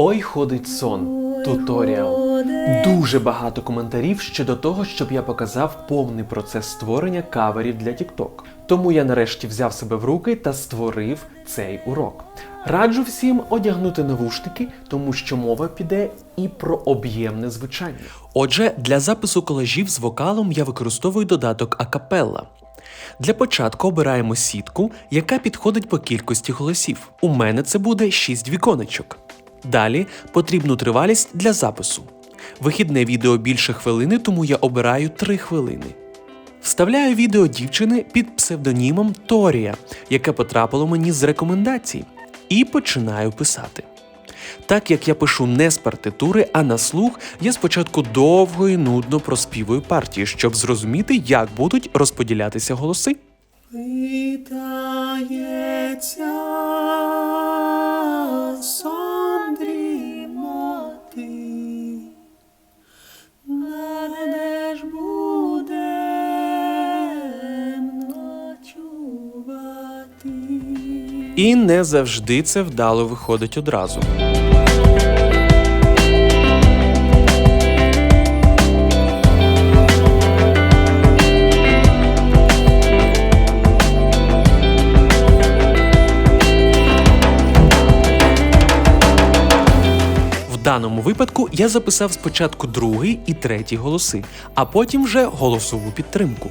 Ой, ходить сон. Туторіал. Дуже багато коментарів щодо того, щоб я показав повний процес створення каверів для TikTok. Тому я нарешті взяв себе в руки та створив цей урок. Раджу всім одягнути навушники, тому що мова піде і про об'ємне звучання. Отже, для запису колажів з вокалом я використовую додаток Акапелла. Для початку обираємо сітку, яка підходить по кількості голосів. У мене це буде 6 віконечок. Далі потрібну тривалість для запису. Вихідне відео більше хвилини, тому я обираю 3 хвилини. Вставляю відео дівчини під псевдонімом Торія, яке потрапило мені з рекомендацій, і починаю писати. Так як я пишу не з партитури, а на слух, я спочатку довго і нудно проспівую партії, щоб зрозуміти, як будуть розподілятися голоси. Питається І не завжди це вдало виходить одразу. В даному випадку я записав спочатку другий і третій голоси, а потім вже голосову підтримку.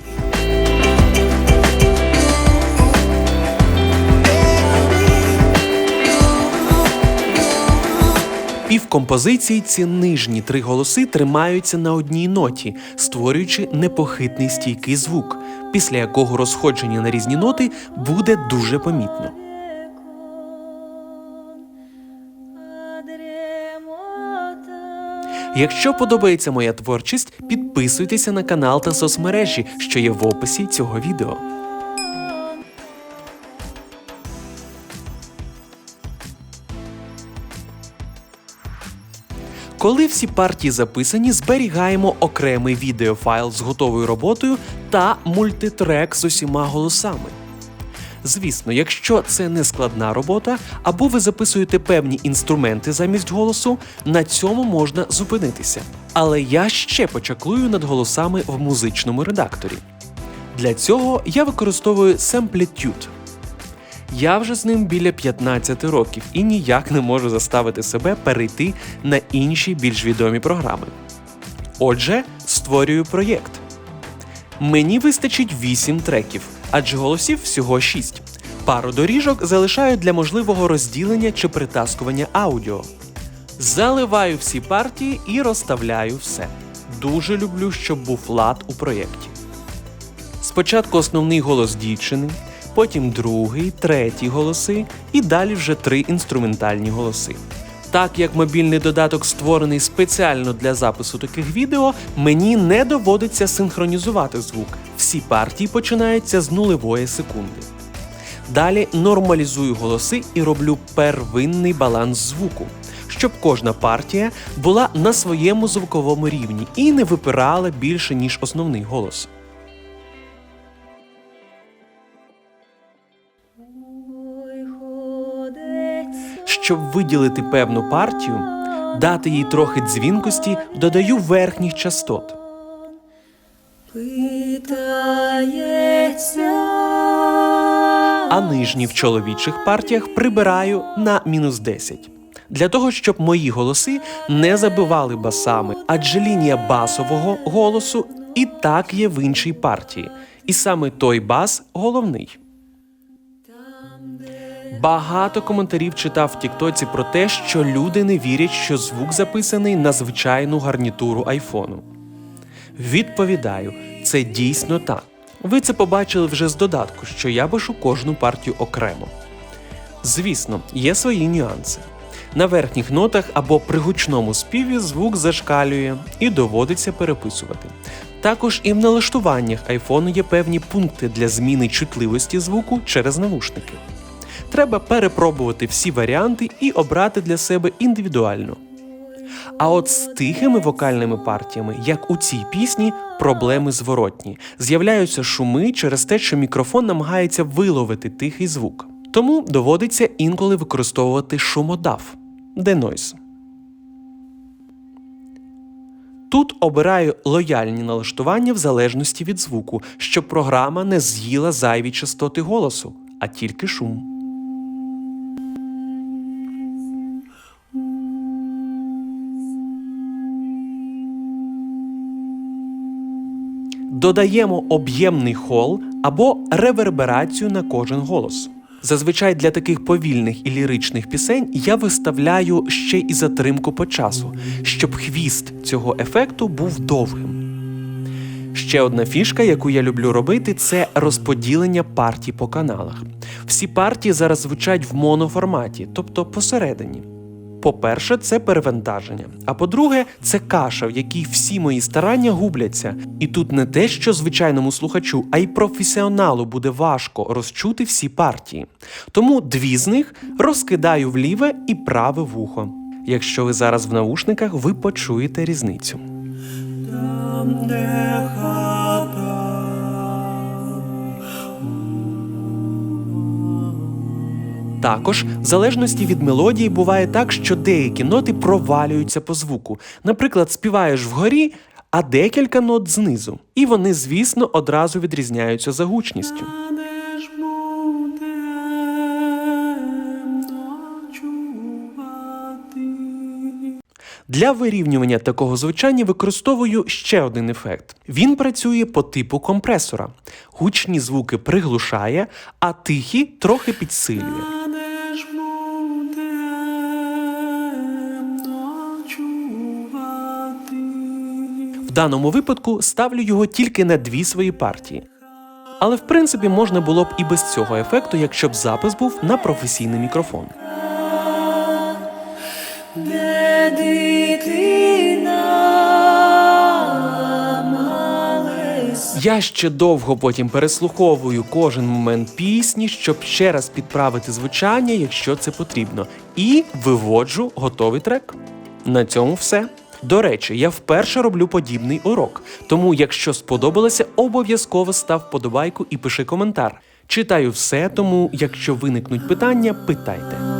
Пів композиції ці нижні три голоси тримаються на одній ноті, створюючи непохитний стійкий звук, після якого розходження на різні ноти буде дуже помітно. Якщо подобається моя творчість, підписуйтеся на канал та соцмережі, що є в описі цього відео. Коли всі партії записані, зберігаємо окремий відеофайл з готовою роботою та мультитрек з усіма голосами. Звісно, якщо це не складна робота, або ви записуєте певні інструменти замість голосу, на цьому можна зупинитися. Але я ще почаклую над голосами в музичному редакторі. Для цього я використовую Samplitude. Я вже з ним біля 15 років і ніяк не можу заставити себе перейти на інші більш відомі програми. Отже, створюю проєкт. Мені вистачить 8 треків, адже голосів всього 6. Пару доріжок залишаю для можливого розділення чи притаскування аудіо. Заливаю всі партії і розставляю все. Дуже люблю, щоб був лад у проєкті. Спочатку основний голос дівчини, потім другий, третій голоси і далі вже три інструментальні голоси. Так як мобільний додаток створений спеціально для запису таких відео, мені не доводиться синхронізувати звук. Всі партії починаються з нулевої секунди. Далі нормалізую голоси і роблю первинний баланс звуку, щоб кожна партія була на своєму звуковому рівні і не випирала більше, ніж основний голос. Щоб виділити певну партію, дати їй трохи дзвінкості, додаю верхніх частот. Питається, а нижні в чоловічих партіях прибираю на мінус 10. Для того, щоб мої голоси не забивали басами, адже лінія басового голосу і так є в іншій партії. І саме той бас головний. Багато коментарів читав в Тіктоці про те, що люди не вірять, що звук записаний на звичайну гарнітуру айфону. Відповідаю, це дійсно так. Ви це побачили вже з додатку, що я пишу кожну партію окремо. Звісно, є свої нюанси. На верхніх нотах або при гучному співі звук зашкалює і доводиться переписувати. Також і в налаштуваннях айфону є певні пункти для зміни чутливості звуку через навушники. Треба перепробувати всі варіанти і обрати для себе індивідуально. А от з тихими вокальними партіями, як у цій пісні, проблеми зворотні. З'являються шуми через те, що мікрофон намагається виловити тихий звук. Тому доводиться інколи використовувати шумодав денойз. Тут обираю лояльні налаштування в залежності від звуку, щоб програма не з'їла зайві частоти голосу, а тільки шум. Додаємо об'ємний хол або реверберацію на кожен голос. Зазвичай для таких повільних і ліричних пісень я виставляю ще і затримку по часу, щоб хвіст цього ефекту був довгим. Ще одна фішка, яку я люблю робити, це розподілення партій по каналах. Всі партії зараз звучать в моноформаті, тобто посередині. По-перше, це перевантаження. А по-друге, це каша, в якій всі мої старання губляться. І тут не те, що звичайному слухачу, а й професіоналу буде важко розчути всі партії. Тому дві з них розкидаю в ліве і праве вухо. Якщо ви зараз в наушниках, ви почуєте різницю. Там, де Також, в залежності від мелодії, буває так, що деякі ноти провалюються по звуку. Наприклад, співаєш вгорі, а декілька нот знизу. І вони, звісно, одразу відрізняються за гучністю. Для вирівнювання такого звучання використовую ще один ефект. Він працює по типу компресора. Гучні звуки приглушає, а тихі трохи підсилює. Даному випадку ставлю його тільки на дві свої партії. Але в принципі можна було б і без цього ефекту, якщо б запис був на професійний мікрофон. Я ще довго потім переслуховую кожен момент пісні, щоб ще раз підправити звучання, якщо це потрібно, і виводжу готовий трек. На цьому все. До речі, я вперше роблю подібний урок, тому якщо сподобалося, обов'язково став подобайку і пиши коментар. Читаю все, тому якщо виникнуть питання, питайте.